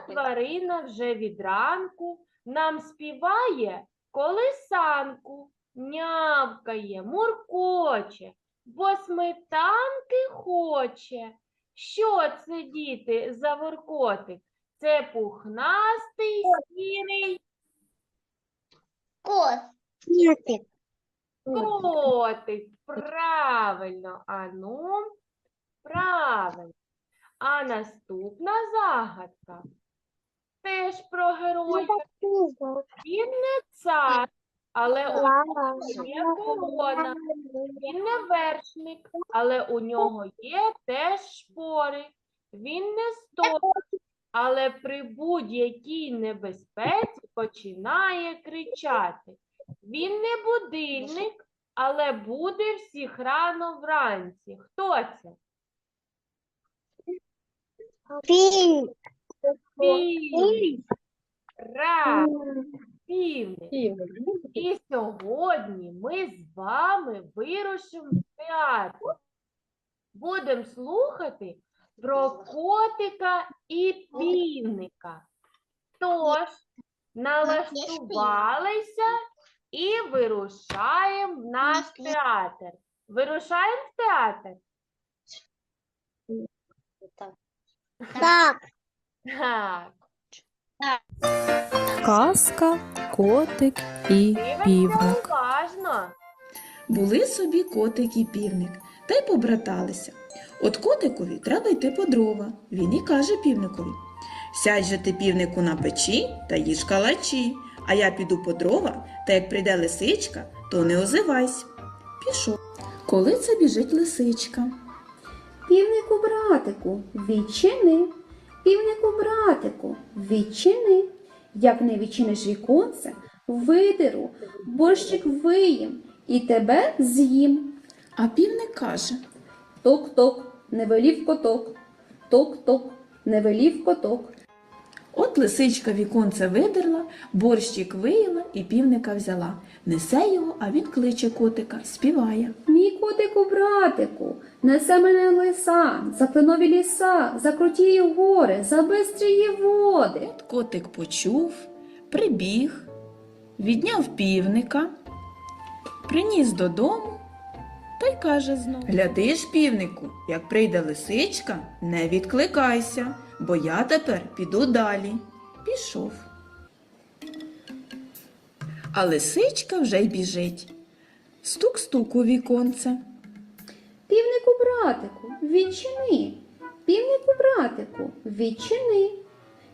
котик. тварина вже від ранку нам співає колисанку, нявкає, муркоче, бо сметанки хоче. Що це, діти, за воркотик? Це пухнастий сірий Кот. котик. Правильно, ану, правильно. А наступна загадка теж про героя. Він не цар, але у нього є корона. Він не вершник, але у нього є теж шпори. Він не стоїть, але при будь-якій небезпеці починає кричати. Він не будильник, але буде всіх рано вранці. Хто це? Пінь. Півник. Правильно, півник. І сьогодні ми з вами вирушимо в театр. Будемо слухати про котика і півника. Тож, налаштувалися і вирушаємо в наш театр. Вирушаємо в театр? Так. Так. Казка, котик і Дивимося півник. уважно. Були собі котик і півник, та й побраталися. От котикові треба йти по дрова. Він і каже півникові: Сядь же ти півнику на печі та їж калачі, а я піду по дрова, та як прийде лисичка, то не озивайся. Пішов. Коли це біжить лисичка? Півнику братику, відчини. Півнику братику, відчини. Як не відчиниш віконце, видеру, борщик виїм і тебе з'їм. А півник каже: Ток-ток, не велів коток. Ток-ток, не велів коток. От лисичка віконце видерла, борщик виїла і півника взяла. Несе його, а він кличе котика, співає. Мій котику братику, несе мене лиса, за кленові ліса, за крутії гори, за бистрії води. От котик почув, прибіг, відняв півника, приніс додому та й каже знов: Гляди ж, півнику, як прийде лисичка, не відкликайся, бо я тепер піду далі. Пішов. А лисичка вже й біжить. Стук-стук у віконце. Півнику братику, відчини. Півнику братику, відчини.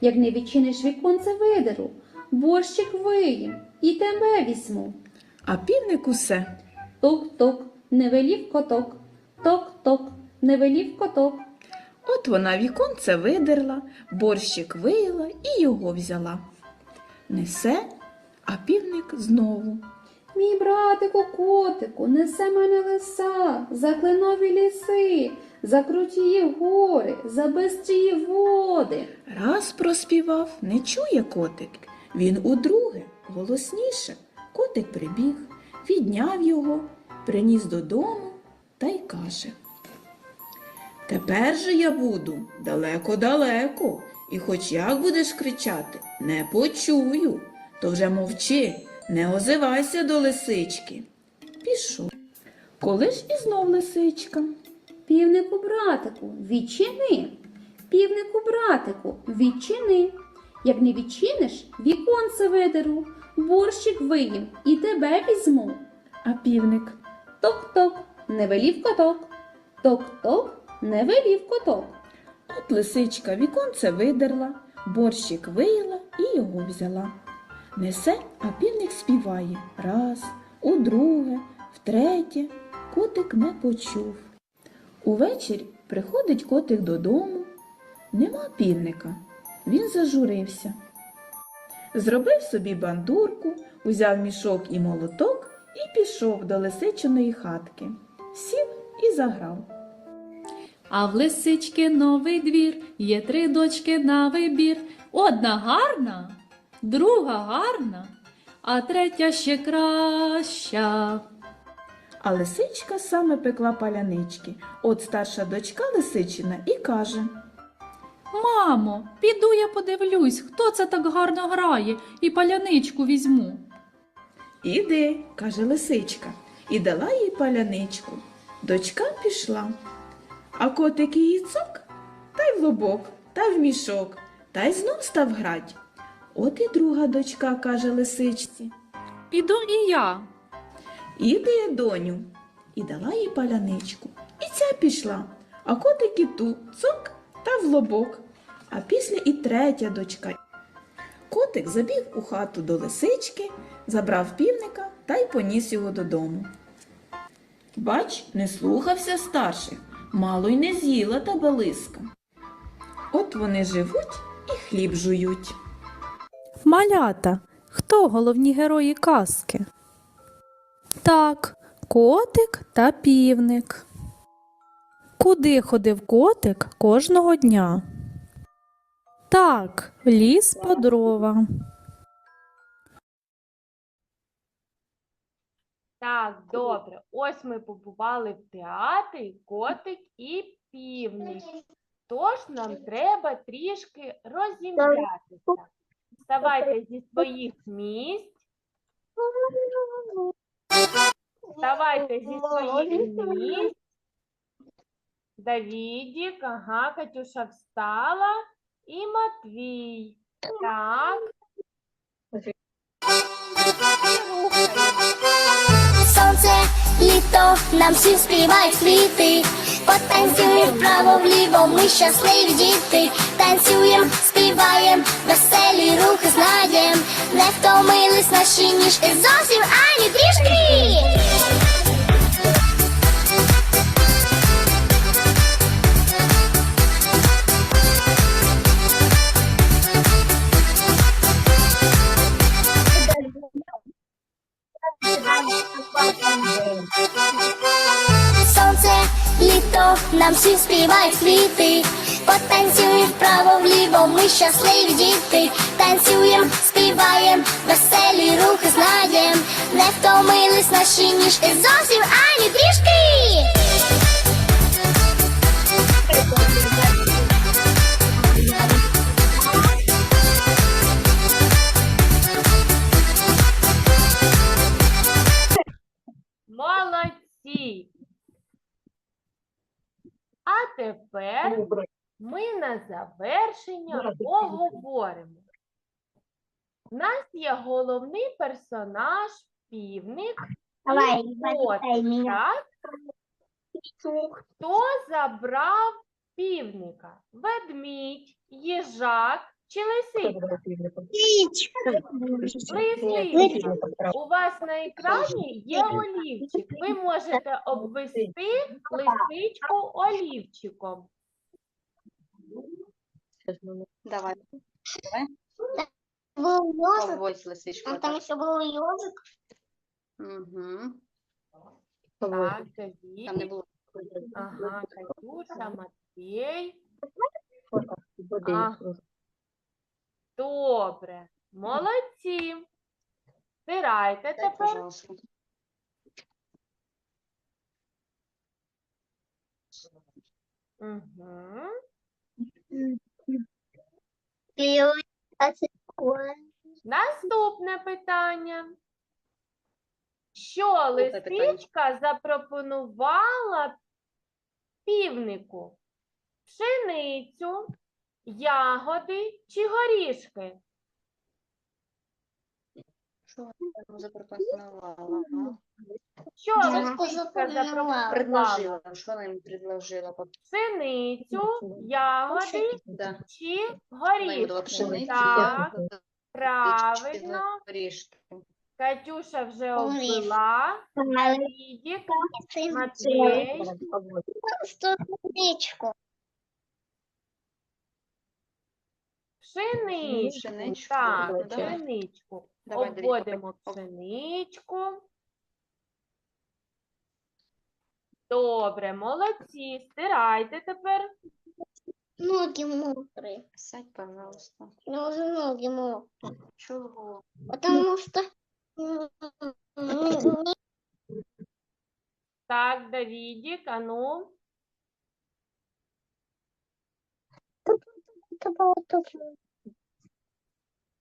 Як не відчиниш віконце видеру, борщик виїм і тебе візьму. А півник усе. Ток-ток, не велів коток. Ток-ток, не велів коток. От вона віконце видерла, борщик виїла і його взяла. Несе, а півник знову. Мій братику котику, несе мене лиса, за кленові ліси, за крутії гори, за бистрії води. Раз проспівав, не чує котик. Він удруге, голосніше. Котик прибіг, відняв його, приніс додому та й каже. Тепер же я буду далеко-далеко, і хоч як будеш кричати, не почую. То вже мовчи, не озивайся до лисички. Пішов. Коли ж і знов лисичка? Півнику братику, відчини. Півнику братику, відчини. Як не відчиниш, віконце видеру, борщик виїм і тебе візьму. А півник Ток-ток, не велів коток. Ток-ток, не велів коток. От лисичка віконце видерла, борщик виїла і його взяла. Несе, а півник співає раз, удруге, втретє. Котик не почув. Увечері приходить котик додому. Нема півника. Він зажурився. Зробив собі бандурку, узяв мішок і молоток і пішов до лисичиної хатки. Сів і заграв. А в лисички новий двір, є три дочки на вибір. Одна гарна, друга гарна, а третя ще краща. А лисичка саме пекла палянички. От старша дочка лисичина і каже: Мамо, піду я подивлюсь, хто це так гарно грає, і паляничку візьму. Іди, каже лисичка, і дала їй паляничку. Дочка пішла. А котик її цок, та й в лобок, та й в мішок, та й знов став грать. От і друга дочка каже лисичці. Піду і я. Іди, доню, і дала їй паляничку. І ця пішла, а котик і ту цок та в лобок. А після і третя дочка. Котик забіг у хату до лисички, забрав півника та й поніс його додому. Бач, не слухався старших, мало й не з'їла та балиска. От вони живуть і хліб жують. Малята, хто головні герої казки? Так, котик та півник. Куди ходив котик кожного дня? Так, ліс по дрова. Ось ми побували в театрі котик і півник. Тож нам треба трішки розім'ятися. Вставайте зі своїх місць. Вставайте зі своїх місць. Давідік, ага, Катюша встала. І Матвій. Так. Сонце, літо, нам всім співають світи, Потанцюємо вправо вліво, ми щасливі діти. Танцюєм, співаєм, веселі рухи знаєм. Не втомились наші ніжки зовсім ані трішки. Нам всім співають світи, Потанцюємо вправо вліво, ми щасливі діти. Танцюєм, співаєм, веселі рухи знаєм. Не втомились наші ніжки зовсім ані трішки. Тепер ми на завершення поговоримо. У нас є головний персонаж півник. Так? Хто забрав півника? Ведмідь, їжак чи лисичка? Лисичка. У вас на екрані є олівчик. Ви можете обвести лисичку олівчиком. Давай, Был поводь лисичку. а там еще был. Угу. Так, Там не було. Ага, Катюша, Матвій. А, Добре. Молодці. Стирайте Дай, тепер. Угу. Наступне питання. Що лисичка запропонувала півнику? Пшеницю, ягоди чи горішки? Що вона запропонувала? Що Ягоди лисичка запропонувала. Предложила. Що вона їм предложила? Пшеницю, ягоди Да. чи Вона їм дала горішки? пшеницю, Так, ягоди, правильно. горішки. Катюша вже Горішки. обвела. Відік, Матвій. Ступничку. Пшеничку. Пшеничку, Так, ну, давай. пшеничку. Давай, Обводимо об- пшеничку. Добре, молодці. Стирайте тепер. Ноги мокрые. Сядь, пожалуйста. Ну, уже ноги мокрые. Чого? Потому что м, м, Так, Давідік, а ну.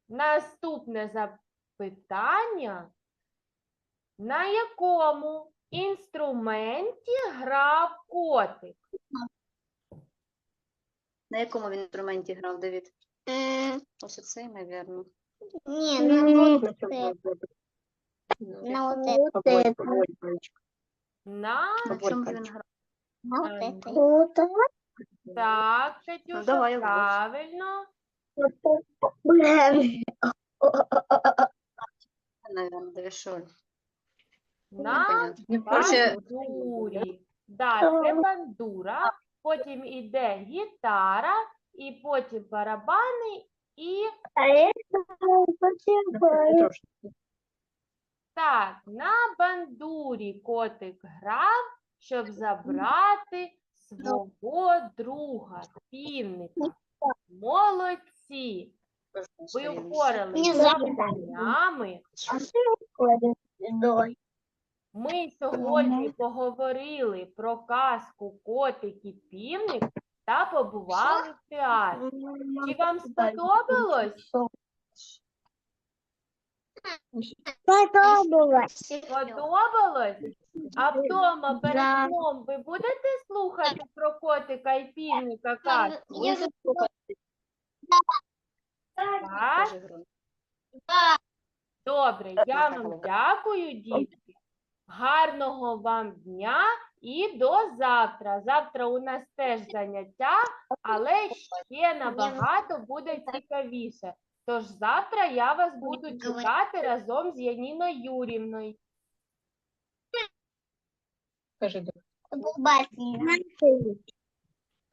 Наступне запитання. На якому інструменті грав котик? На якому він інструменті грав, Давід? М, Ось оцей, мабуть. Не, на вот это. На вот это. На На чому ж він грав? На вот Ем, это. Вот так, Катюша, Ну, давай, Вовк. правильно. На Короче, бандурі. Да, це бандура, потім іде гітара, і потім барабани, і так, на бандурі котик грав, щоб забрати свого друга, півника. Молодці! Ви впоралися Не з завданнями. Ми сьогодні поговорили про казку котик і півник та побували в театрі. Чи вам сподобалось? Подобалось. Сподобалось? А вдома перед сном ви будете слухати про котика і півника казку? Так? Добре, я вам дякую, дітки. Гарного вам дня і до завтра. Завтра у нас теж заняття, але ще набагато буде цікавіше. Тож завтра я вас буду чекати разом з Яніною Юрівною. Побачення.